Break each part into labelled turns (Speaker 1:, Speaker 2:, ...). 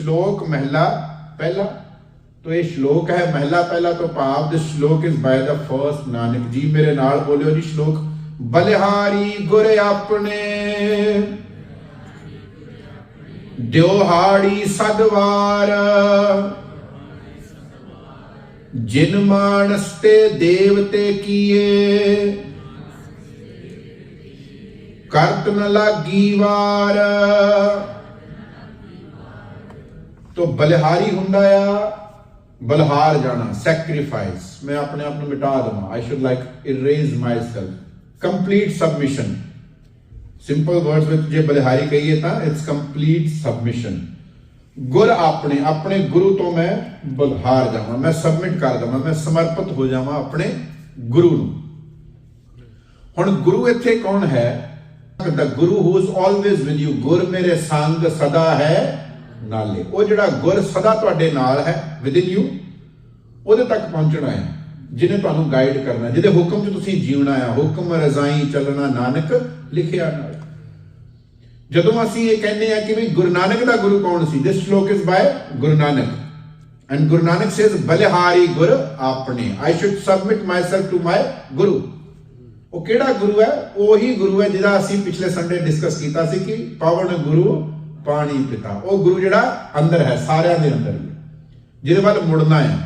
Speaker 1: ਸ਼ਲੋਕ ਮਹਿਲਾ ਪਹਿਲਾ। ਤੋ ਇਹ ਸ਼ਲੋਕ ਹੈ, ਮਹਿਲਾ ਪਹਿਲਾ ਤੋਂ ਭਾਵ this shlok is by the first Nanak ji. ਮੇਰੇ ਨਾਲ ਬੋਲਿਓ ਜੀ ਸ਼ਲੋਕ, ਬਲਿਹਾਰੀ ਗੁਰ ਆਪਣੇ, ਦਿਉਹਾੜੀ ਸਦਵਾਰ, ਜਿਨ ਮਾਨਸ ਤੇ ਦੇਵਤੇ ਕੀਏ, ਕਰਤ ਨ ਲਾਗੀ ਵਾਰ। ਤੋ ਬਲਿਹਾਰੀ ਹੁੰਦਾ ਆ, ਬਲਹਾਰ ਜਾਣਾ ਸੈਕਰੀਫਾਈਸ ਮੈਂ ਆਪਣੇ ਆਪ ਨੂੰ ਮਿਟਾ ਦਵਾਂ। I should like erase myself complete submission simple words ਵਿੱਚ ਜੇ ਬਲਿਹਾਰੀ ਕਹੀਏ ਤਾਂ ਇਟਸ ਕੰਪਲੀਟ ਸਬਮਿਸ਼ਨ ਗੁਰ ਆਪਣੇ ਆਪਣੇ ਗੁਰੂ ਤੋਂ ਮੈਂ ਬਲਹਾਰ ਜਾਵਾਂ, ਮੈਂ ਸਬਮਿਟ ਕਰ ਦਵਾਂ, ਮੈਂ ਸਮਰਪਿਤ ਹੋ ਜਾਵਾਂ ਆਪਣੇ ਗੁਰੂ ਨੂੰ। ਹੁਣ ਗੁਰੂ ਇੱਥੇ ਕੌਣ ਹੈ? The guru who is always with you ਗੁਰ ਮੇਰੇ ਸੰਗ ਸਦਾ ਹੈ। ਨਾਲੇ ਉਹ ਜਿਹੜਾ ਗੁਰ ਸਦਾ ਤੁਹਾਡੇ ਨਾਲ ਹੈ ਵਿਦ ਯੂ ਉਹਦੇ ਤੱਕ ਪਹੁੰਚਣਾ ਹੈ, ਜਿਹਨੇ ਤੁਹਾਨੂੰ ਗਾਈਡ ਕਰਨਾ ਜਿਹਦੇ ਹੁਕਮ 'ਚ ਤੁਸੀਂ ਜੀਉਣਾ ਹੈ, ਹੁਕਮ ਰਜ਼ਾਈ ਚੱਲਣਾ ਨਾਨਕ ਲਿਖਿਆ ਨਾਲ। ਜਦੋਂ ਅਸੀਂ ਇਹ ਕਹਿੰਦੇ ਆ ਕਿ ਵੀ ਗੁਰੂ ਨਾਨਕ ਦਾ ਗੁਰੂ ਕੌਣ ਸੀ this shlok is by Guru Nanak. And Guru Nanak says ਬਲਿਹਾਰੀ ਗੁਰ ਆਪਣੇ। I should submit myself to my guru. ਉਹ ਕਿਹੜਾ ਗੁਰੂ ਹੈ? ਉਹੀ ਗੁਰੂ ਹੈ ਜਿਹਦਾ ਅਸੀਂ ਪਿਛਲੇ ਸੰਡੇ ਡਿਸਕਸ ਕੀਤਾ ਸੀ ਕਿ ਪਾਵਨ ਗੁਰੂ ਪਾਣੀ ਪਿਤਾ। ਉਹ ਗੁਰੂ ਜਿਹੜਾ ਅੰਦਰ ਹੈ, ਸਾਰਿਆਂ ਦੇ ਅੰਦਰ ਜਿਹਦੇ ਵੱਲ ਮੁੜਨਾ ਹੈ।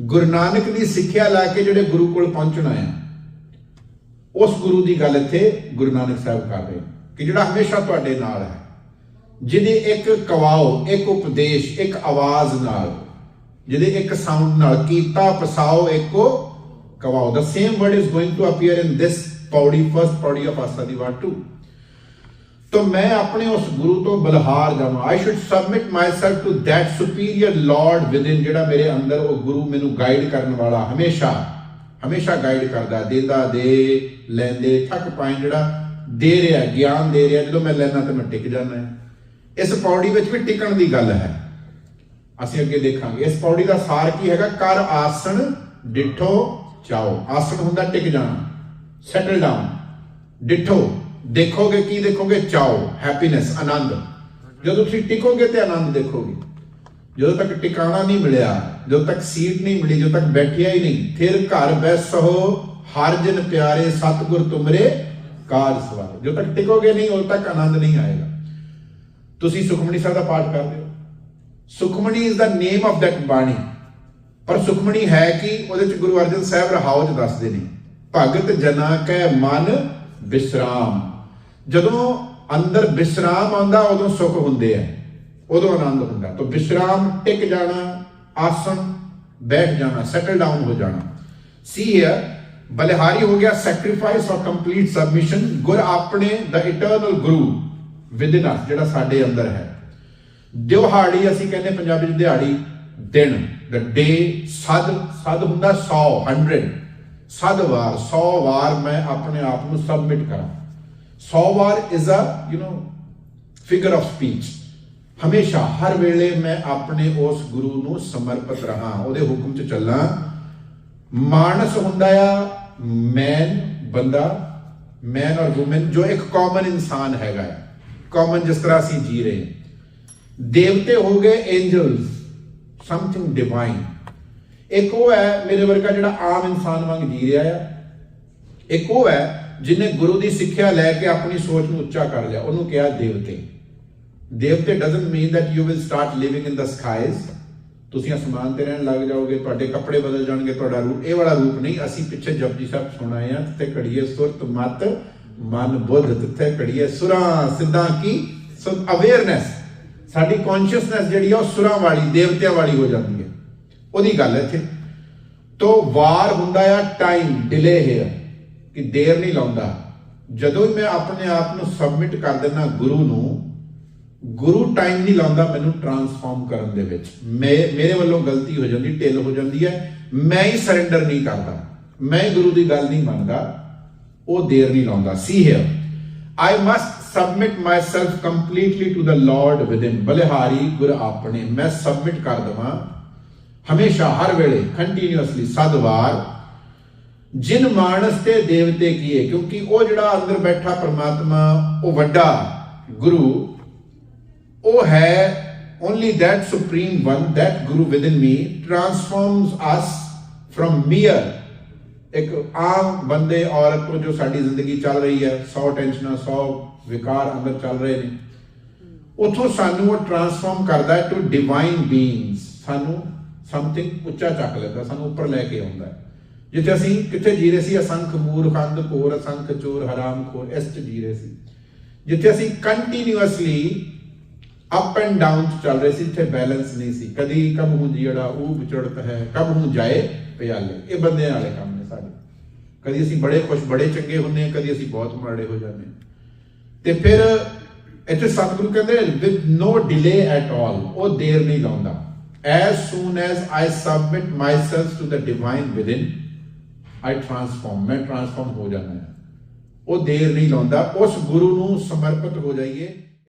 Speaker 1: ਗੁਰੂ ਨਾਨਕ ਦੀ ਸਿੱਖਿਆ ਲੈ ਕੇ ਜਿਹੜੇ ਗੁਰੂ ਕੋਲ ਪਹੁੰਚਣਾ ਹੈ, ਉਸ ਗੁਰੂ ਦੀ ਗੱਲ ਇੱਥੇ ਗੁਰੂ ਨਾਨਕ ਸਾਹਿਬ ਕਰ ਰਹੇ ਕਿ ਜਿਹੜਾ ਹਮੇਸ਼ਾ ਤੁਹਾਡੇ ਨਾਲ ਹੈ। ਜਿਹਦੇ ਇੱਕ ਕਵਾਓ, ਇੱਕ ਉਪਦੇਸ਼, ਇੱਕ ਆਵਾਜ਼ ਨਾਲ, ਜਿਹਦੇ ਇੱਕ ਸਾਊਂਡ ਨਾਲ ਕੀਤਾ, ਪਸਾਓ, ਇੱਕੋ ਕਵਾਓ। The same word is going to appear in this ਪੌੜੀ first ਪੌੜੀ of ਆਸਾਦੀਵਾਰ 2 तो मैं अपने उस गुरु तो बलहार जावां I should submit myself to that superior lord within ਜਿਹੜਾ ਮੇਰੇ ਅੰਦਰ ਉਹ ਗੁਰੂ ਮੈਨੂੰ ਗਾਈਡ ਕਰਨ ਵਾਲਾ ਹਮੇਸ਼ਾ ਹਮੇਸ਼ਾ ਗਾਈਡ ਕਰਦਾ ਦੇਦਾ ਦੇ ਲੈਂਦੇ ਥੱਕ ਪਾਏ ਜਿਹੜਾ ਦੇ ਰਿਹਾ ਗਿਆਨ ਦੇ ਰਿਹਾ ਜਦੋਂ ਮੈਂ ਲੈਣਾ ਤੇ ਮੈਂ ਟਿਕ ਜਾਂਦਾ ਹੈ ਇਸ ਪੌੜੀ ਵਿੱਚ ਵੀ ਟਿਕਣ ਦੀ ਗੱਲ ਹੈ ਅਸੀਂ ਅੱਗੇ ਦੇਖਾਂਗੇ ਇਸ ਪੌੜੀ ਦਾ ਸਾਰ ਕੀ ਹੈਗਾ ਕਰ ਆਸਣ ਡਿਠੋ ਚਾਓ ਆਸਣ ਹੁੰਦਾ ਟਿਕ ਜਾਣਾ ਸੈਟਲ ਡਾਊਨ ਡਿਠੋ ਦੇਖੋਗੇ, ਕੀ ਦੇਖੋਗੇ? ਚਾਓ ਹੈਪੀਨੈਸ ਆਨੰਦ। ਜਦੋਂ ਤੁਸੀਂ ਟਿਕੋਗੇ ਤੇ ਆਨੰਦ ਦੇਖੋਗੇ। ਜਦੋਂ ਤੱਕ ਟਿਕਾਣਾ ਨਹੀਂ ਮਿਲਿਆ, ਜਦੋਂ ਤੱਕ ਸੀਟ ਨਹੀਂ ਮਿਲੀ, ਜਦੋਂ ਤੱਕ ਬੈਠਿਆ ਹੀ ਨਹੀਂ, ਫਿਰ ਘਰ ਬੈਸੋ ਹਰ ਜਨ ਪਿਆਰੇ, ਸਤਿਗੁਰ ਤੁਮਰੇ ਕਾਜ ਸਵਾਰ। ਜਦੋਂ ਤੱਕ ਟਿਕੋਗੇ ਨਹੀਂ, ਉਦੋਂ ਤੱਕ ਆਨੰਦ ਨਹੀਂ ਆਏਗਾ। ਤੁਸੀਂ ਸੁਖਮਨੀ ਸਾਹਿਬ ਦਾ ਪਾਠ ਕਰਦੇ ਹੋ। Sukhmani is the name of that bani. ਪਰ ਸੁਖਮਣੀ ਹੈ ਕਿ? ਉਹਦੇ ਚ ਗੁਰੂ ਅਰਜਨ ਸਾਹਿਬ ਰਹਾਉ ਚ ਦੱਸਦੇ ਨੇ। ਭਗਤ ਜਨਾ ਕੈ ਮਨ ਵਿਸਰਾਮ। ਜਦੋਂ ਅੰਦਰ ਵਿਸਰਾਮ ਆਉਂਦਾ, ਉਦੋਂ ਸੁਖ ਹੁੰਦੇ ਆ। ਉਦੋਂ ਆਨੰਦ ਹੁੰਦਾ। ਤਾਂ ਵਿਸਰਾਮ, ਟਿਕ ਜਾਣਾ, ਆਸਣ, ਬੈਠ ਜਾਣਾ ਸੈਟਲ ਡਾਊਨ ਹੋ ਜਾਣਾ। ਸੀ ਹੀਅਰ ਬਲਿਹਾਰੀ ਹੋ ਗਿਆ ਸੈਕਰੀਫਾਈਸ ਔਰ ਕੰਪਲੀਟ ਸਬਮਿਸ਼ਨ ਗੁਰ ਆਪਣੇ ਦਾ ਇਟਰਨਲ ਗੁਰੂ ਵਿਦਿਨ ਅਸ ਜਿਹੜਾ ਸਾਡੇ ਅੰਦਰ ਹੈ। ਦਿਹਾੜੀ, ਅਸੀਂ ਕਹਿੰਦੇ ਪੰਜਾਬੀ ਚ ਦਿਹਾੜੀ, ਦਿਨ, the day, ਸਦ ਸਦ ਹੁੰਦਾ 100 100 ਸਦ ਵਾਰ 100 ਵਾਰ ਮੈਂ ਆਪਣੇ ਆਪ ਨੂੰ ਸਬਮਿਟ ਕਰਾਂ। 100 ਵਾਰ is a you know figure of speech ਹਮੇਸ਼ਾ ਹਰ ਵੇਲੇ ਮੈਂ ਆਪਣੇ ਉਸ ਗੁਰੂ ਨੂੰ ਸਮਰਪਿਤ ਰਹਾ ਉਹਦੇ ਹੁਕਮ 'ਚ ਚੱਲਾਂ ਮਾਨਸ ਹੁੰਦਾ ਆ ਮੈਨ ਬੰਦਾ ਮੈਨ ਔਰ ਔਮਨ ਜੋ ਇੱਕ ਕਾਮਨ ਇਨਸਾਨ ਹੈਗਾ ਕਾਮਨ ਜਿਸ ਤਰ੍ਹਾਂ ਅਸੀਂ ਜੀ ਰਹੇ ਦੇਵਤੇ ਹੋ ਗਏ ਐਂਜਲਸ ਸਮਥਿੰਗ ਡਿਵਾਈਨ ਇੱਕ ਉਹ ਹੈ ਮੇਰੇ ਵਰਗਾ ਜਿਹੜਾ ਆਮ ਇਨਸਾਨ ਵਾਂਗ ਜੀ ਰਿਹਾ ਆ ਇੱਕ ਉਹ ਹੈ ਜਿਹਨੇ ਗੁਰੂ ਦੀ ਸਿੱਖਿਆ ਲੈ ਕੇ ਆਪਣੀ ਸੋਚ ਨੂੰ ਉੱਚਾ ਕਰ ਲਿਆ, ਉਹਨੂੰ ਕਿਹਾ ਦੇਵਤੇ। ਦੇਵਤੇ doesn't mean that you will start living in the skies ਤੁਸੀਂ ਅਸਮਾਨ ਤੇ ਰਹਿਣ ਲੱਗ ਜਾਓਗੇ, ਤੁਹਾਡੇ ਕੱਪੜੇ ਬਦਲ ਜਾਣਗੇ, ਤੁਹਾਡਾ ਰੂਪ, ਇਹ ਵਾਲਾ ਰੂਪ ਨਹੀਂ। ਅਸੀਂ ਪਿੱਛੇ ਜਪਜੀ ਸਾਹਿਬ ਸੁਣਾਏ ਆ ਤੇ ਘੜੀਏ ਸੁਰਤ ਮਤ, ਮਨ ਬੁੱਧ, ਤਿੱਥੇ ਘੜੀਏ ਸੁਰਾਂ, ਸਿੱਧਾਂ ਕੀ? ਸੋ ਅਵੇਅਰਨੈਸ ਸਾਡੀ ਕੌਨਸ਼ੀਅਸਨੈਸ ਜਿਹੜੀ ਆ, ਉਹ ਸੁਰਾਂ ਵਾਲੀ, ਦੇਵਤਿਆਂ ਵਾਲੀ ਹੋ ਜਾਂਦੀ ਹੈ। ਉਹਦੀ ਗੱਲ ਇੱਥੇ। ਤੋ ਵਾਰ ਹੁੰਦਾ ਆ ਟਾਈਮ ਡਿਲੇ ਹੈ ਕਿ ਦੇਰ ਨਹੀਂ ਲਾਉਂਦਾ। ਜਦੋਂ ਮੈਂ ਆਪਣੇ ਆਪ ਨੂੰ ਸਬਮਿਟ ਕਰ ਦਿੰਦਾ ਗੁਰੂ ਨੂੰ, ਗੁਰੂ ਟਾਈਮ ਨਹੀਂ ਲਾਉਂਦਾ ਮੈਨੂੰ ਟਰਾਂਸਫਾਰਮ ਕਰਨ ਦੇ ਵਿੱਚ। ਮੈਂ, ਮੇਰੇ ਵੱਲੋਂ ਗਲਤੀ ਹੋ ਜਾਂਦੀ, ਢਿੱਲ ਹੋ ਜਾਂਦੀ ਹੈ। ਮੈਂ ਹੀ ਸਰੈਂਡਰ ਨਹੀਂ ਕਰਦਾ। ਮੈਂ ਗੁਰੂ ਦੀ ਗੱਲ ਨਹੀਂ ਮੰਨਦਾ। ਉਹ ਦੇਰ ਨਹੀਂ ਲਾਉਂਦਾ। See here I must submit myself completely to the lord within ਬਲਿਹਾਰੀ ਗੁਰ ਆਪਣੇ, ਮੈਂ ਸਬਮਿਟ ਕਰ ਦਵਾਂ। ਹਮੇਸ਼ਾ, ਹਰ ਵੇਲੇ ਕੰਟੀਨਿਊਸਲੀ ਸਦਵਾਰ ਜਿਨ ਮਾਨਸ ਤੇ ਦੇਵਤੇ ਕੀਏ, ਕਿਉਂਕਿ ਉਹ ਜਿਹੜਾ ਅੰਦਰ ਬੈਠਾ ਪ੍ਰਮਾਤਮਾ, ਉਹ ਵੱਡਾ ਗੁਰੂ, ਉਹ ਹੈ only that supreme one, that guru within me, transforms us from mere, ਇੱਕ ਆਮ ਬੰਦੇ, ਔਰਤ ਤੋਂ ਜੋ ਸਾਡੀ ਜ਼ਿੰਦਗੀ ਚੱਲ ਰਹੀ ਹੈ 100 ਟੈਨਸ਼ਨਾਂ 100 ਵਿਕਾਰ ਅੰਦਰ ਚੱਲ ਰਹੇ ਨੇ, ਉਥੋਂ ਸਾਨੂੰ ਉਹ ਟਰਾਂਸਫਾਰਮ ਕਰਦਾ ਹੈ ਟੂ ਡਿਵਾਈਨ ਬੀਇੰਗਸ ਸਾਨੂੰ ਸਮਥਿੰਗ ਉੱਚਾ ਚੱਕ ਲੈਂਦਾ, ਸਾਨੂੰ ਉੱਪਰ ਲੈ ਕੇ ਆਉਂਦਾ ਹੈ। ਜਿੱਥੇ ਅਸੀਂ ਕਿੱਥੇ ਜੀ ਰਹੇ ਸੀ ਅਸੰਖ ਮੂਰਖ ਅੰਧ ਕੋਰ ਅਸੰਖ ਚੋਰ, ਹਰਾਮ ਖੋਰ, ਇਸ ਚ ਜੀ ਰਹੇ ਸੀ। ਜਿੱਥੇ ਅਸੀਂ ਕੰਟੀਨਿਊਅਸਲੀ ਅਪ ਐਂਡ ਡਾਊਨ ਚੱਲ ਰਹੇ ਸੀ ਇੱਥੇ ਬੈਲੈਂਸ ਨਹੀਂ ਸੀ। ਕਦੀ ਕਬ ਹੂੰ ਜਿਹੜਾ ਉਹ ਵਿਚੜਤ ਹੈ ਕਬ ਹੂੰ ਜਾਏ ਪਿਆਲੇ। ਇਹ ਬੰਦਿਆਂ ਵਾਲੇ ਕੰਮ ਨੇ ਸਾਡੇ। ਕਦੀ ਅਸੀਂ ਬੜੇ ਖੁਸ਼, ਬੜੇ ਚੰਗੇ ਹੁੰਦੇ ਹਾਂ, ਕਦੀ ਅਸੀਂ ਬਹੁਤ ਮਾੜੇ ਹੋ ਜਾਂਦੇ ਹਾਂ। ਤੇ ਫਿਰ ਇੱਥੇ ਸਤਿਗੁਰੂ ਕਹਿੰਦੇ with no delay at all ਉਹ ਦੇਰ ਨਹੀਂ ਲਾਉਂਦਾ। As soon as i submit myself to the divine within i transform, ਮੈਂ ਟਰਾਂਸਫਾਰਮ ਹੋ ਜਾਣਾ ਹੈ। ਉਹ ਦੇਰ ਨਹੀਂ ਲਾਉਂਦਾ, ਉਸ ਗੁਰੂ ਨੂੰ ਸਮਰਪਿਤ ਹੋ ਜਾਈਏ।